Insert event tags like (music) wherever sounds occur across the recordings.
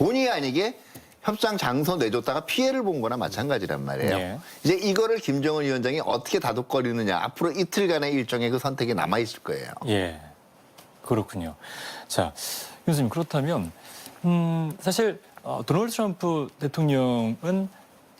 본의 아니게 협상 장소 내줬다가 피해를 본 거나 마찬가지란 말이에요. 예. 이제 이거를 김정은 위원장이 어떻게 다독거리느냐 앞으로 이틀간의 일정의 그 선택이 남아 있을 거예요. 예. 그렇군요. 자, 교수님 그렇다면 음, 사실 어, 도널드 트럼프 대통령은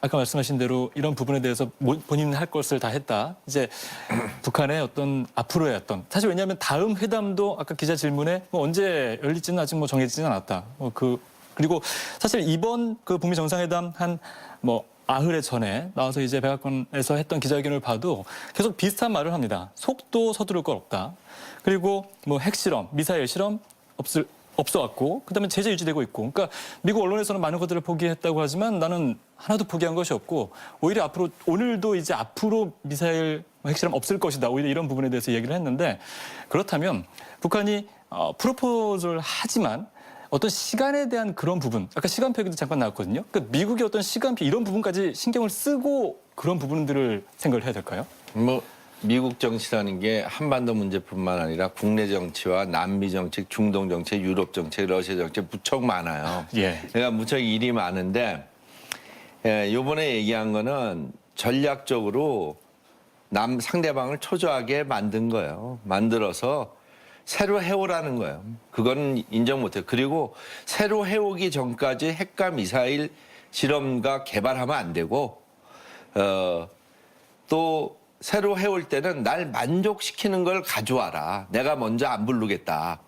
아까 말씀하신 대로 이런 부분에 대해서 모- 본인은 할 것을 다 했다. 이제 (clears throat) 북한의 어떤 앞으로의 어떤 사실 왜냐하면 다음 회담도 아까 기자 질문에 뭐 언제 열릴지는 아직 뭐 정해지지는 않았다. 뭐그 그리고 사실 이번 그 북미 정상회담 한뭐 아흘에 전에 나와서 이제 백악관에서 했던 기자회견을 봐도 계속 비슷한 말을 합니다. 속도 서두를 것 없다. 그리고 뭐 핵실험, 미사일 실험 없을 없어왔고 그다음에 제재 유지되고 있고 그러니까 미국 언론에서는 많은 것들을 포기했다고 하지만 나는 하나도 포기한 것이 없고 오히려 앞으로 오늘도 이제 앞으로 미사일 뭐 핵실험 없을 것이다 오히려 이런 부분에 대해서 얘기를 했는데 그렇다면 북한이 어, 프로포즈를 하지만 어떤 시간에 대한 그런 부분 아까 시간표 얘기도 잠깐 나왔거든요 그러니까 미국의 어떤 시간표 이런 부분까지 신경을 쓰고 그런 부분들을 생각을 해야 될까요? 뭐 미국 정치라는 게 한반도 문제뿐만 아니라 국내 정치와 남미 정책, 중동 정책, 유럽 정책, 러시아 정책 무척 많아요. 예. 그러니까 무척 일이 많은데 예, 요번에 얘기한 거는 전략적으로 남 상대방을 초조하게 만든 거예요. 만들어서 새로 해오라는 거예요. 그건 인정 못해요. 그리고 새로 해오기 전까지 핵과 미사일 실험과 개발하면 안 되고 어, 또 새로 해올 때는 날 만족시키는 걸 가져와라. 내가 먼저 안 부르겠다.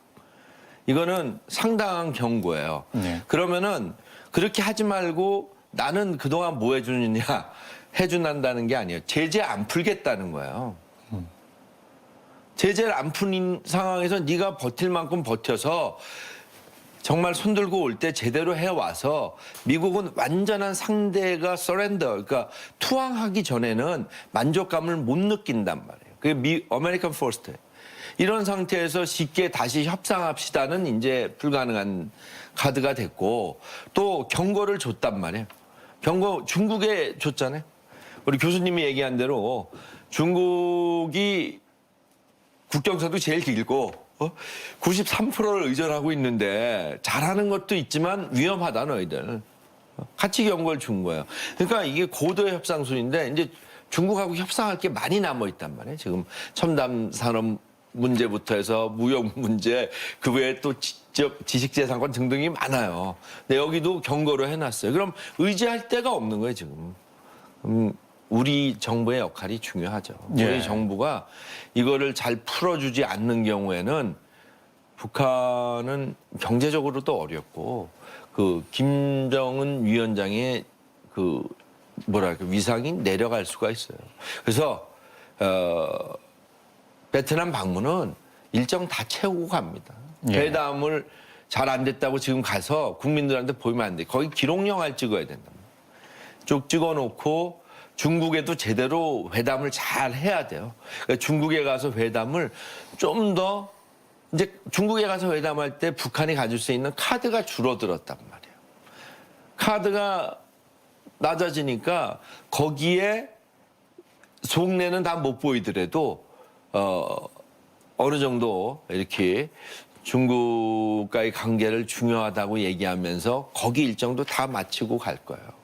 이거는 상당한 경고예요. 네. 그러면은 그렇게 하지 말고 나는 그동안 뭐 해주느냐 해준다는 게 아니에요. 제재 안 풀겠다는 거예요. 제재를 안 푸는 상황에서 네가 버틸 만큼 버텨서 정말 손들고 올 때 제대로 해와서 미국은 완전한 상대가 서렌더, 그러니까 투항하기 전에는 만족감을 못 느낀단 말이에요. 그게 미, 아메리칸 포스트. 이런 상태에서 쉽게 다시 협상합시다는 이제 불가능한 카드가 됐고 또 경고를 줬단 말이에요. 경고 중국에 줬잖아요. 우리 교수님이 얘기한 대로 중국이 국경선도 제일 길고 어? 93%를 의존하고 있는데 잘하는 것도 있지만 위험하다 너희들. 같이 경고를 준 거예요. 그러니까 이게 고도의 협상순인데 이제 중국하고 협상할 게 많이 남아 있단 말이에요. 지금 첨단 산업 문제부터 해서 무역 문제 그 외에 또 직접 지식재산권 등등이 많아요. 근데 여기도 경고를 해놨어요. 그럼 의지할 데가 없는 거예요 지금. 음, 우리 정부의 역할이 중요하죠. 예. 우리 정부가 이거를 잘 풀어주지 않는 경우에는 북한은 경제적으로도 어렵고 그 김정은 위원장의 그 뭐랄까 위상이 내려갈 수가 있어요. 그래서 어 베트남 방문은 일정 다 채우고 갑니다. 예. 회담을 잘 안 됐다고 지금 가서 국민들한테 보이면 안 돼. 거기 기록영화를 찍어야 된다. 쭉 찍어놓고 중국에도 제대로 회담을 잘 해야 돼요. 그러니까 중국에 가서 회담을 좀 더 이제 중국에 가서 회담할 때 북한이 가질 수 있는 카드가 줄어들었단 말이에요. 카드가 낮아지니까 거기에 속내는 다 못 보이더라도 어 어느 정도 이렇게 중국과의 관계를 중요하다고 얘기하면서 거기 일정도 다 마치고 갈 거예요.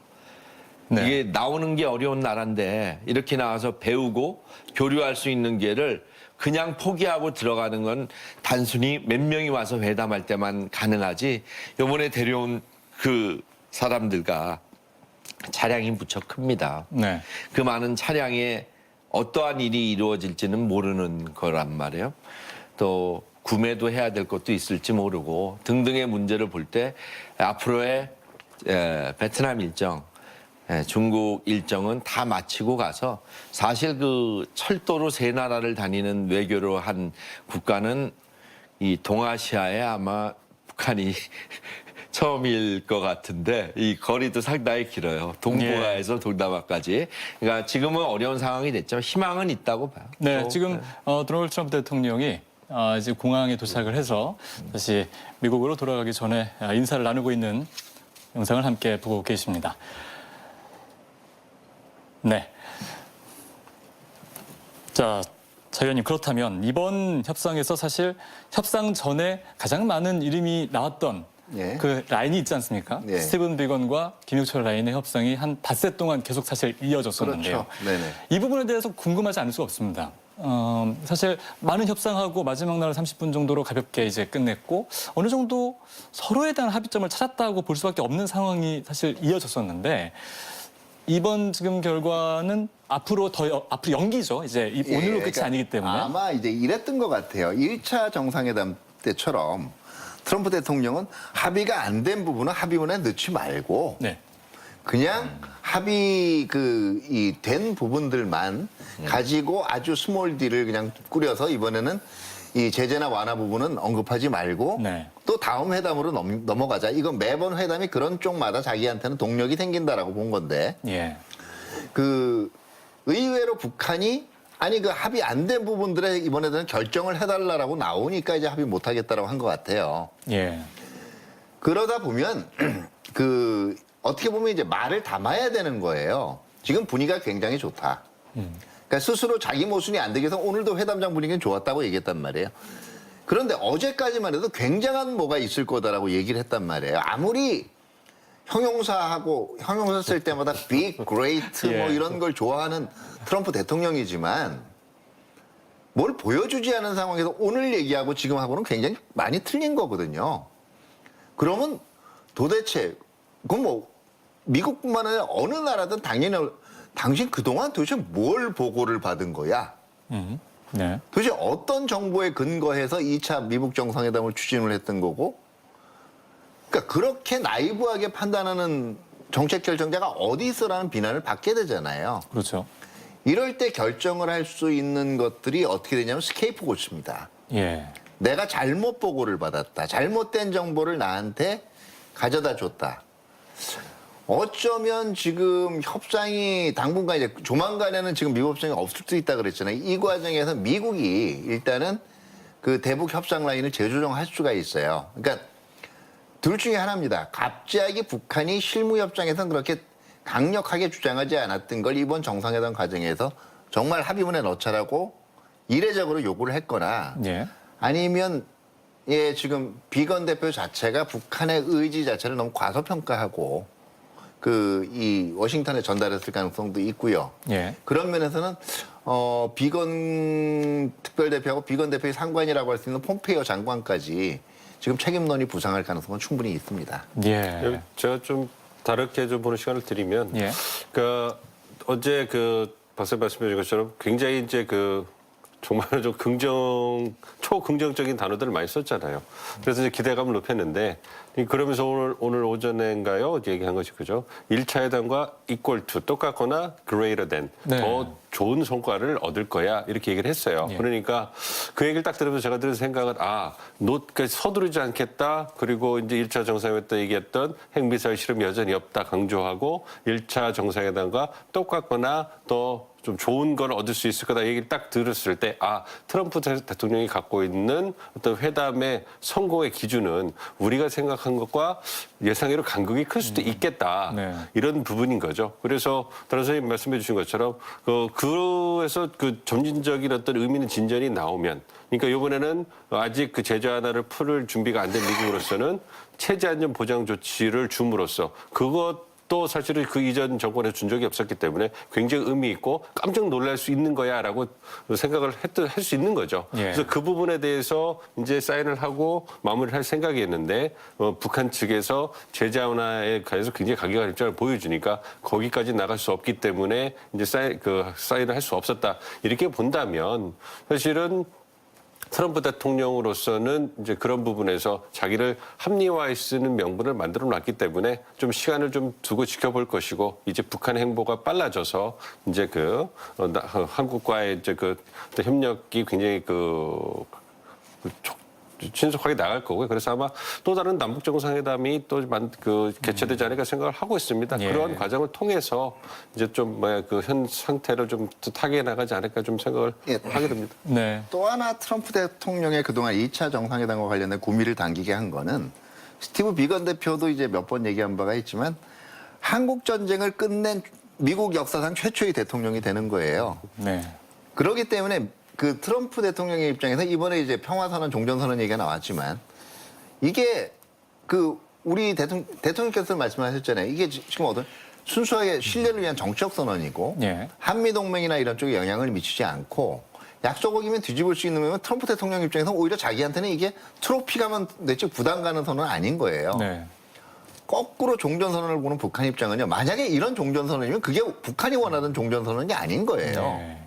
네. 이게 나오는 게 어려운 나라인데 이렇게 나와서 배우고 교류할 수 있는 기회를 그냥 포기하고 들어가는 건 단순히 몇 명이 와서 회담할 때만 가능하지 요번에 데려온 그 사람들과 차량이 무척 큽니다. 네. 그 많은 차량에 어떠한 일이 이루어질지는 모르는 거란 말이에요. 또 구매도 해야 될 것도 있을지 모르고 등등의 문제를 볼 때 앞으로의 에, 베트남 일정, 에, 중국 일정은 다 마치고 가서 사실 그 철도로 세 나라를 다니는 외교로 한 국가는 이 동아시아에 아마 북한이 (laughs) 처음일 것 같은데 이 거리도 상당히 길어요. 동북아에서 동남아까지. 그러니까 지금은 어려운 상황이 됐지만 희망은 있다고 봐요. 네, 또, 지금 어, 도널드 트럼프 대통령이 어, 이제 공항에 도착을 해서 다시 미국으로 돌아가기 전에 아, 인사를 나누고 있는 영상을 함께 보고 계십니다. 네. 자, 차 의원님 그렇다면 이번 협상에서 사실 협상 전에 가장 많은 이름이 나왔던 예. 그 라인이 있지 않습니까? 예. 스티븐 비건과 김용철 라인의 협상이 한 닷새 동안 계속 사실 이어졌었는데요. 그렇죠. 네네. 이 부분에 대해서 궁금하지 않을 수가 없습니다. 어, 사실 많은 협상하고 마지막 날 30분 정도로 가볍게 이제 끝냈고 어느 정도 서로에 대한 합의점을 찾았다고 볼 수밖에 없는 상황이 사실 이어졌었는데 이번 지금 결과는 앞으로 더 여- 앞으로 연기죠. 이제 이- 오늘로 예, 끝이 그러니까 아니기 때문에 아마 이제 이랬던 것 같아요. 1차 정상회담 때처럼 트럼프 대통령은 합의가 안 된 부분은 합의문에 넣지 말고 네. 그냥 합의 그 이 된 부분들만 가지고 아주 스몰 딜을 그냥 꾸려서 이번에는 이 제재나 완화 부분은 언급하지 말고 네. 또 다음 회담으로 넘, 넘어가자. 이건 매번 회담이 그런 쪽마다 자기한테는 동력이 생긴다라고 본 건데 예. 그 의외로 북한이 아니 그 합의 안 된 부분들에 이번에는 결정을 해달라라고 나오니까 이제 합의 못 하겠다라고 한 것 같아요. 예. 그러다 보면 (clears throat) 그 어떻게 보면 이제 말을 담아야 되는 거예요. 지금 분위기가 굉장히 좋다. 그러니까 스스로 자기 모순이 안 되게 해서 오늘도 회담장 분위기는 좋았다고 얘기했단 말이에요. 그런데 어제까지만 해도 굉장한 뭐가 있을 거다라고 얘기를 했단 말이에요. 아무리 형용사하고 형용사 쓸 때마다 big, great (laughs) 뭐 예. 이런 걸 좋아하는 트럼프 대통령이지만 뭘 보여주지 않은 상황에서 오늘 얘기하고 지금 하고는 굉장히 많이 틀린 거거든요. 그러면 도대체 그건 뭐 미국뿐만 아니라 어느 나라든 당연히 당신 그동안 도대체 뭘 보고를 받은 거야? 음. 네. 도대체 어떤 정보에 근거해서 2차 미국 정상회담을 추진을 했던 거고? 그러니까 그렇게 나이브하게 판단하는 정책 결정자가 어디 있어라는 비난을 받게 되잖아요. 그렇죠. 이럴 때 결정을 할 수 있는 것들이 어떻게 되냐면 스케이프고츠입니다. 예. 내가 잘못 보고를 받았다. 잘못된 정보를 나한테 가져다 줬다. 어쩌면 지금 협상이 당분간 이제 조만간에는 지금 미국 협상이 없을 수 있다 그랬잖아요. 이 과정에서 미국이 일단은 그 대북 협상 라인을 재조정할 수가 있어요. 그러니까 둘 중에 하나입니다. 갑자기 북한이 실무 협상에서는 그렇게 강력하게 주장하지 않았던 걸 이번 정상회담 과정에서 정말 합의문에 넣자라고 이례적으로 요구를 했거나 예. 아니면 예 지금 비건 대표 자체가 북한의 의지 자체를 너무 과소평가하고 그 이 워싱턴에 전달했을 가능성도 있고요. 예. 그런 면에서는 어 비건 특별대표하고 비건 대표의 상관이라고 할 수 있는 폼페이오 장관까지 지금 책임론이 부상할 가능성은 충분히 있습니다. 예. 제가 좀 다르게 좀 보는 시간을 드리면, 예. 그 어제 그 박사님 말씀해 주신 것처럼 굉장히 이제 그 정말 좀 긍정 초긍정적인 단어들을 많이 썼잖아요. 그래서 이제 기대감을 높였는데 이 그러면서 오늘 오늘 오전인가요 얘기한 것이 그죠? 1차 회담과 equal to 똑같거나 greater than 네. 더 좋은 성과를 얻을 거야 이렇게 얘기를 했어요. 예. 그러니까 그 얘기를 딱 들으면서 제가 들은 생각은 아, 노, 그 서두르지 않겠다. 그리고 이제 1차 정상회담 때 얘기했던 핵미사일 실험 여전히 없다 강조하고 1차 정상회담과 똑같거나 더 좀 좋은 걸 얻을 수 있을 거다 얘기를 딱 들었을 때 아, 트럼프 대- 대통령이 갖고 있는 어떤 회담의 성공의 기준은 우리가 생각한 것과 예상외로 간극이 클 수도 있겠다. 네. 이런 부분인 거죠. 그래서 다른 선생님 말씀해 주신 것처럼 그 그래서 그 점진적인 어떤 의미는 진전이 나오면 그러니까 이번에는 아직 그 제재 하나를 풀을 준비가 안 된 미국으로서는 (laughs) 체제 안전 보장 조치를 줌으로써 그것 또 사실은 그 이전 정권에 준 적이 없었기 때문에 굉장히 의미 있고 깜짝 놀랄 수 있는 거야라고 생각을 할수 있는 거죠. 예. 그래서 그 부분에 대해서 이제 사인을 하고 마무리를 할 생각이었는데 어, 북한 측에서 제재 완화에 관해서 굉장히 강경한 입장을 보여주니까 거기까지 나갈 수 없기 때문에 이제 사인 그 사인을 할 수 없었다 이렇게 본다면 사실은 트럼프 대통령으로서는 이제 그런 부분에서 자기를 합리화에 쓰는 명분을 만들어 놨기 때문에 좀 시간을 좀 두고 지켜볼 것이고 이제 북한의 행보가 빨라져서 이제 그 어, 나- 어, 한국과의 이제 그 협력이 굉장히 그, 그 촉- 신속하게 나갈 거고요. 그래서 아마 또 다른 남북 정상회담이 또그 개최되지 않을까 생각을 하고 있습니다. 예. 그러한 과정을 통해서 이제 좀 뭐야 그 현 상태를 좀 타개해 나가지 않을까 좀 생각을 예. 하게 됩니다. 네. 또 하나 트럼프 대통령의 그동안 2차 정상회담과 관련된 구미를 당기게 한 거는 스티브 비건 대표도 이제 몇 번 얘기한 바가 있지만 한국 전쟁을 끝낸 미국 역사상 최초의 대통령이 되는 거예요. 네. 그렇기 때문에 그 트럼프 대통령의 입장에서 이번에 이제 평화선언, 종전선언 얘기가 나왔지만 이게 그 우리 대통령, 대통령께서 말씀하셨잖아요. 이게 지- 지금 어떤 순수하게 신뢰를 위한 정치적 선언이고 예. 한미 동맹이나 이런 쪽에 영향을 미치지 않고 약속 어기면 뒤집을 수 있는 거면 트럼프 대통령 입장에서 오히려 자기한테는 이게 트로피 가면 내지 부담 가는 선언은 아닌 거예요. 네. 거꾸로 종전선언을 보는 북한 입장은요. 만약에 이런 종전선언이면 그게 북한이 원하던 종전선언이 아닌 거예요. 네.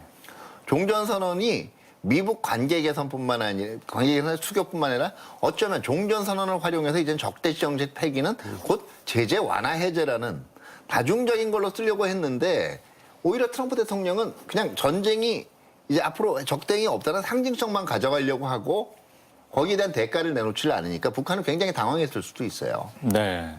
종전 선언이 미국 관계 개선뿐만 아니라 관계 개선 수교뿐만 아니라 어쩌면 종전 선언을 활용해서 이제 적대 정책 폐기는 곧 제재 완화 해제라는 다중적인 걸로 쓰려고 했는데 오히려 트럼프 대통령은 그냥 전쟁이 이제 앞으로 적대이 없다는 상징성만 가져가려고 하고 거기에 대한 대가를 내놓지를 않으니까 북한은 굉장히 당황했을 수도 있어요. 네.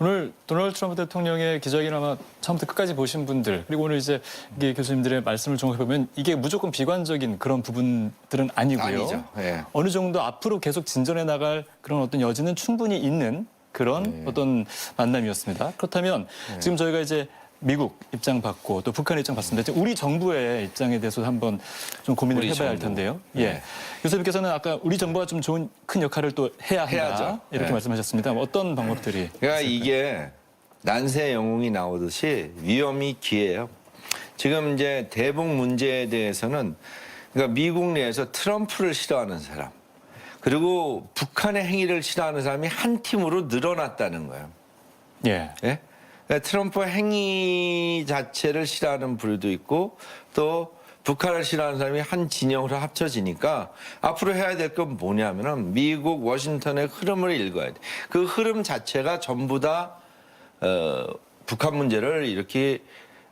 오늘 도널드 트럼프 대통령의 기자회견 아마 처음부터 끝까지 보신 분들 그리고 오늘 이제 교수님들의 말씀을 종합해 보면 이게 무조건 비관적인 그런 부분들은 아니고요. 아니죠. 예. 어느 정도 앞으로 계속 진전해 나갈 그런 어떤 여지는 충분히 있는 그런 어떤 만남이었습니다. 그렇다면 지금 저희가 이제 미국 입장 받고 또 북한 입장 받습니다. 우리 정부의 입장에 대해서 한번 좀 고민을 해봐야 할 정부. 텐데요. 네. 예. 교수님께서는 아까 우리 정부가 좀 좋은 큰 역할을 또 해야 해야죠. 이렇게 네. 말씀하셨습니다. 어떤 방법들이? 그러니까 이게 난세 영웅이 나오듯이 위험이 기회예요. 지금 이제 대북 문제에 대해서는 그러니까 미국 내에서 트럼프를 싫어하는 사람 그리고 북한의 행위를 싫어하는 사람이 한 팀으로 늘어났다는 거예요. 예. 예? 그러니까 트럼프 행위 자체를 싫어하는 부류도 있고 또 북한을 싫어하는 사람이 한 진영으로 합쳐지니까 앞으로 해야 될 건 뭐냐면은 미국 워싱턴의 흐름을 읽어야 돼. 그 흐름 자체가 전부 다 어, 북한 문제를 이렇게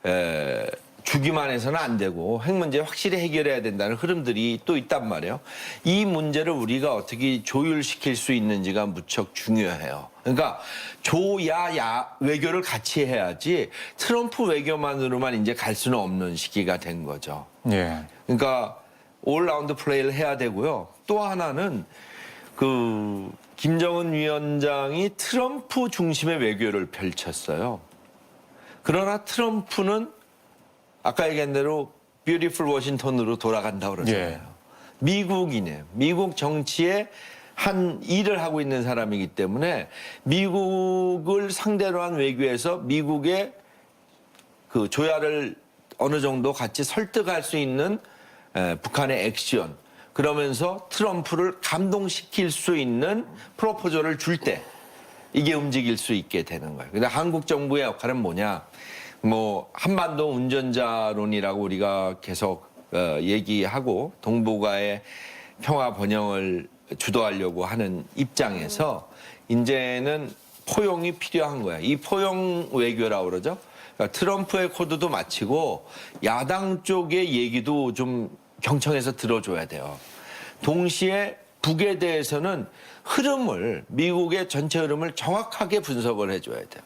에, 주기만 해서는 안 되고 핵 문제 확실히 해결해야 된다는 흐름들이 또 있단 말이에요. 이 문제를 우리가 어떻게 조율시킬 수 있는지가 무척 중요해요. 그러니까 조야야 외교를 같이 해야지 트럼프 외교만으로만 이제 갈 수는 없는 시기가 된 거죠. 예. 그러니까 올 라운드 플레이를 해야 되고요. 또 하나는 그 김정은 위원장이 트럼프 중심의 외교를 펼쳤어요. 그러나 트럼프는 아까 얘기한 대로 뷰티풀 워싱턴으로 돌아간다 그러잖아요. 예. 미국이네. 미국 정치에 한 일을 하고 있는 사람이기 때문에 미국을 상대로 한 외교에서 미국의 그 조야를 어느 정도 같이 설득할 수 있는 에, 북한의 액션 그러면서 트럼프를 감동시킬 수 있는 프로포저를 줄 때 이게 움직일 수 있게 되는 거예요. 근데 한국 정부의 역할은 뭐냐? 뭐 한반도 운전자론이라고 우리가 계속 어, 얘기하고 동북아의 평화 번영을 주도하려고 하는 입장에서 이제는 포용이 필요한 거야. 이 포용 외교라고 그러죠. 그러니까 트럼프의 코드도 마치고 야당 쪽의 얘기도 좀 경청해서 들어줘야 돼요. 동시에 북에 대해서는 흐름을 미국의 전체 흐름을 정확하게 분석을 해줘야 돼요.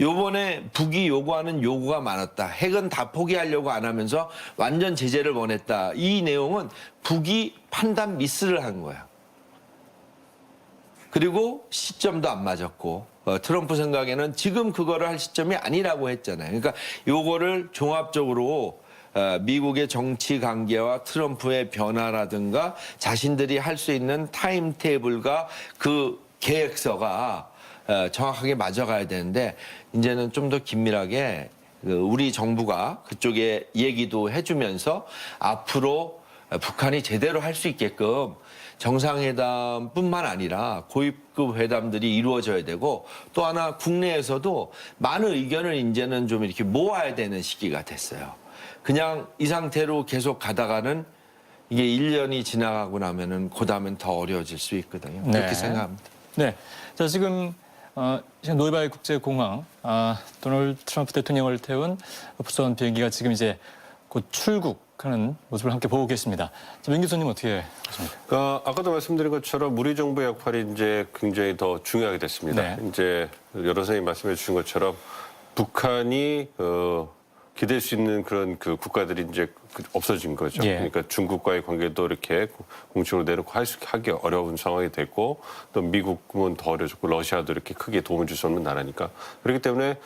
요번에 북이 요구하는 요구가 많았다. 핵은 다 포기하려고 안 하면서 완전 제재를 원했다. 이 내용은 북이 판단 미스를 한 거야. 그리고 시점도 안 맞았고 어, 트럼프 생각에는 지금 그거를 할 시점이 아니라고 했잖아요. 그러니까 요거를 종합적으로 어, 미국의 정치 관계와 트럼프의 변화라든가 자신들이 할 수 있는 타임 테이블과 그 계획서가 어, 정확하게 맞아가야 되는데 이제는 좀 더 긴밀하게 그 우리 정부가 그쪽에 얘기도 해주면서 앞으로 북한이 제대로 할 수 있게끔 정상회담뿐만 아니라 고위급 회담들이 이루어져야 되고 또 하나 국내에서도 많은 의견을 이제는 좀 이렇게 모아야 되는 시기가 됐어요. 그냥 이 상태로 계속 가다가는 이게 1년이 지나가고 나면은 그다음엔 더 어려워질 수 있거든요. 그렇게 네. 생각합니다. 네. 자, 지금 어, 지금 노이바이 국제공항 아, 도널드 트럼프 대통령을 태운 부산 비행기가 지금 이제 곧 출국 하는 모습을 함께 보고 계십니다. 자, 민 교수님 어떻게 보십니까? 어, 아까도 말씀드린 것처럼 우리 정부의 역할이 이제 굉장히 더 중요하게 됐습니다. 네. 이제 여러 선생님이 말씀해 주신 것처럼 북한이 어, 기댈 수 있는 그런 그 국가들이 이제 그 없어진 거죠. 예. 그러니까 중국과의 관계도 이렇게 공식으로 내놓고 할 수- 하기 어려운 상황이 됐고 또 미국은 더 어려졌고 러시아도 이렇게 크게 도움을 줄 수 없는 나라니까 그렇기 때문에